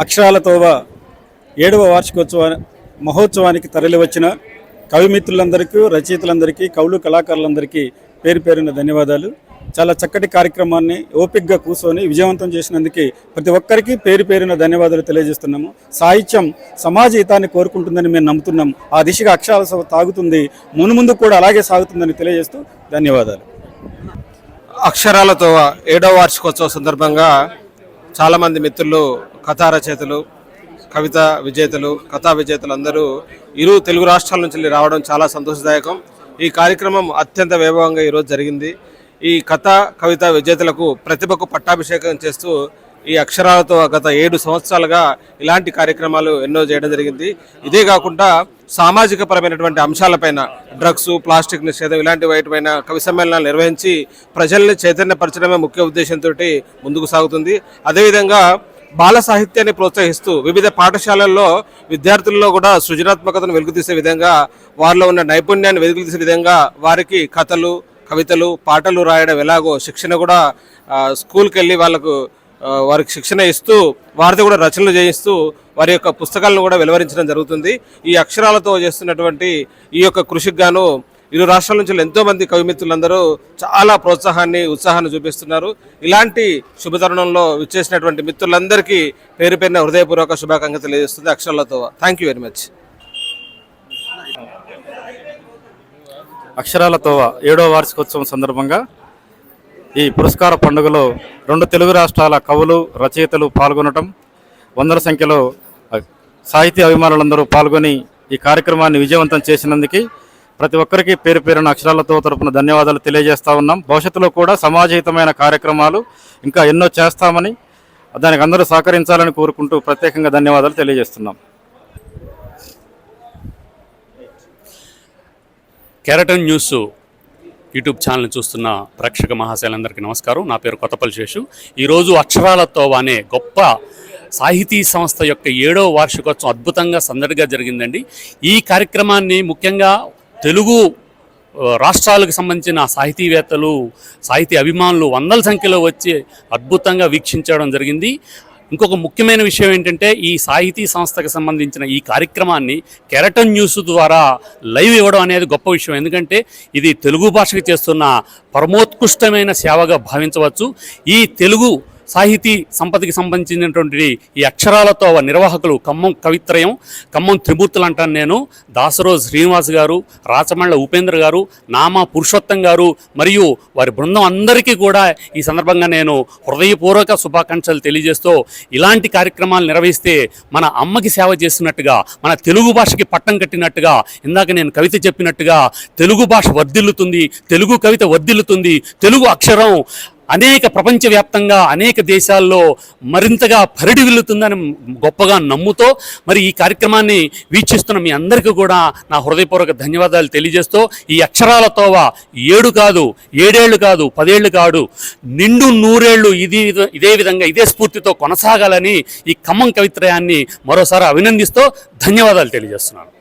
అక్షరాలతోవ ఏడవ వార్షికోత్సవ మహోత్సవానికి తరలివచ్చిన కవిమిత్రులందరికీ రచయితలందరికీ కవులు కళాకారులందరికీ పేరు పేరున ధన్యవాదాలు. చాలా చక్కటి కార్యక్రమాన్ని ఓపిక్గా కూర్చొని విజయవంతం చేసినందుకు ప్రతి ఒక్కరికి పేరు పేరున ధన్యవాదాలు తెలియజేస్తున్నాము. సాహిత్యం సమాజ హితాన్ని కోరుకుంటుందని మేము నమ్ముతున్నాం. ఆ దిశగా అక్షరాల సభ తాగుతుంది. మునుముందు కూడా అలాగే సాగుతుందని తెలియజేస్తూ ధన్యవాదాలు. అక్షరాలతో ఏడవ వార్షికోత్సవ సందర్భంగా చాలామంది మిత్రులు కథా రచయితలు కవిత విజేతలు కథా విజేతలు అందరూ ఇరు తెలుగు రాష్ట్రాల నుంచి రావడం చాలా సంతోషదాయకం. ఈ కార్యక్రమం అత్యంత వైభవంగా ఈరోజు జరిగింది. ఈ కథ కవిత విజేతలకు ప్రతిభకు పట్టాభిషేకం చేస్తూ ఈ అక్షరాలతో గత ఏడు సంవత్సరాలుగా ఇలాంటి కార్యక్రమాలు ఎన్నో చేయడం జరిగింది. ఇదే కాకుండా సామాజిక పరమైనటువంటి అంశాలపైన డ్రగ్స్ ప్లాస్టిక్ నిషేధం ఇలాంటి వాటిపైన కవి సమ్మేళనాలు నిర్వహించి ప్రజల్ని చైతన్యపరచడమే ముఖ్య ఉద్దేశంతో ముందుకు సాగుతుంది. అదేవిధంగా బాల సాహిత్యాన్ని ప్రోత్సహిస్తూ వివిధ పాఠశాలల్లో విద్యార్థుల్లో కూడా సృజనాత్మకతను వెలుగుతీసే విధంగా వారిలో ఉన్న నైపుణ్యాన్ని వెలుగుతీసే విధంగా వారికి కథలు కవితలు పాటలు రాయడం ఎలాగో శిక్షణ కూడా స్కూల్కి వెళ్ళి వాళ్ళకు వారికి శిక్షణ ఇస్తూ వారితో కూడా రచనలు చేయిస్తూ వారి యొక్క పుస్తకాలను కూడా వెలువరించడం జరుగుతుంది. ఈ అక్షరాలతో చేస్తున్నటువంటి ఈ యొక్క కృషికి గాను ఇరు రాష్ట్రాల నుంచి ఎంతోమంది కవిమిత్రులందరూ చాలా ప్రోత్సాహాన్ని ఉత్సాహాన్ని చూపిస్తున్నారు. ఇలాంటి శుభతరుణంలో విచ్చేసినటువంటి మిత్రులందరికీ పేరు పేరున హృదయపూర్వక శుభాకాంక్షలు తెలియజేస్తుంది అక్షరాలతో. థ్యాంక్ యూ వెరీ మచ్ అక్షరాలతో ఏడో వార్షికోత్సవం సందర్భంగా ఈ పురస్కార పండుగలో రెండు తెలుగు రాష్ట్రాల కవులు రచయితలు పాల్గొనటం వందల సంఖ్యలో సాహిత్య సాహితీ అభిమానులందరూ పాల్గొని ఈ కార్యక్రమాన్ని విజయవంతం చేసినందుకు ప్రతి ఒక్కరికి పేరు పేరున అక్షరాలతో తరపున ధన్యవాదాలు తెలియజేస్తా ఉన్నాం. భవిష్యత్తులో కూడా సమాజహితమైన కార్యక్రమాలు ఇంకా ఎన్నో చేస్తామని దానికి అందరూ సహకరించాలని కోరుకుంటూ ప్రత్యేకంగా ధన్యవాదాలు తెలియజేస్తున్నాం. కెరటన్ న్యూస్ యూట్యూబ్ ఛానల్ చూస్తున్న ప్రేక్షక మహాశైలందరికీ నమస్కారం. నా పేరు కొత్తపల్లి శేషు. ఈరోజు అక్షరాలతో అనే గొప్ప సాహితీ సంస్థ యొక్క ఏడవ వార్షికోత్సవం అద్భుతంగా సందడిగా జరిగిందండి. ఈ కార్యక్రమాన్ని ముఖ్యంగా తెలుగు రాష్ట్రాలకు సంబంధించిన సాహితీవేత్తలు సాహితీ అభిమానులు వందల సంఖ్యలో వచ్చి అద్భుతంగా వీక్షించడం జరిగింది. ఇంకొక ముఖ్యమైన విషయం ఏంటంటే ఈ సాహితీ సంస్థకు సంబంధించిన ఈ కార్యక్రమాన్ని కెరటన్ న్యూస్ ద్వారా లైవ్ ఇవ్వడం అనేది గొప్ప విషయం. ఎందుకంటే ఇది తెలుగు భాషకు చేస్తున్న పరమోత్కృష్టమైన సేవగా భావించవచ్చు. ఈ తెలుగు సాహితీ సంపదకి సంబంధించినటువంటి ఈ అక్షరాలతో నిర్వాహకులు ఖమ్మం కవిత్రయం ఖమ్మం త్రిమూర్తులు అంటాను నేను. దాసరోజు శ్రీనివాస్ గారు రాచమండ్ల ఉపేంద్ర గారు నామా పురుషోత్తం గారు మరియు వారి బృందం అందరికీ కూడా ఈ సందర్భంగా నేను హృదయపూర్వక శుభాకాంక్షలు తెలియజేస్తూ ఇలాంటి కార్యక్రమాలు నిర్వహిస్తే మన అమ్మకి సేవ చేస్తున్నట్టుగా మన తెలుగు భాషకి పట్టం కట్టినట్టుగా ఇందాక నేను కవిత చెప్పినట్టుగా తెలుగు భాష వర్ధిల్లుతుంది తెలుగు కవిత వర్ధిల్లుతుంది తెలుగు అక్షరం అనేక ప్రపంచవ్యాప్తంగా అనేక దేశాల్లో మరింతగా పరిడి వెళ్తుందని గొప్పగా నమ్ముతో మరి ఈ కార్యక్రమాన్ని వీక్షిస్తున్న మీ అందరికీ కూడా నా హృదయపూర్వక ధన్యవాదాలు తెలియజేస్తూ ఈ అక్షరాలతోవ ఏడు కాదు ఏడేళ్ళు కాదు పదేళ్ళు కాదు నిండు నూరేళ్ళు ఇది ఇదే విధంగా ఇదే స్ఫూర్తితో కొనసాగాలని ఈ ఖమ్మం కవిత్రయాన్ని మరోసారి అభినందిస్తూ ధన్యవాదాలు తెలియజేస్తున్నాను.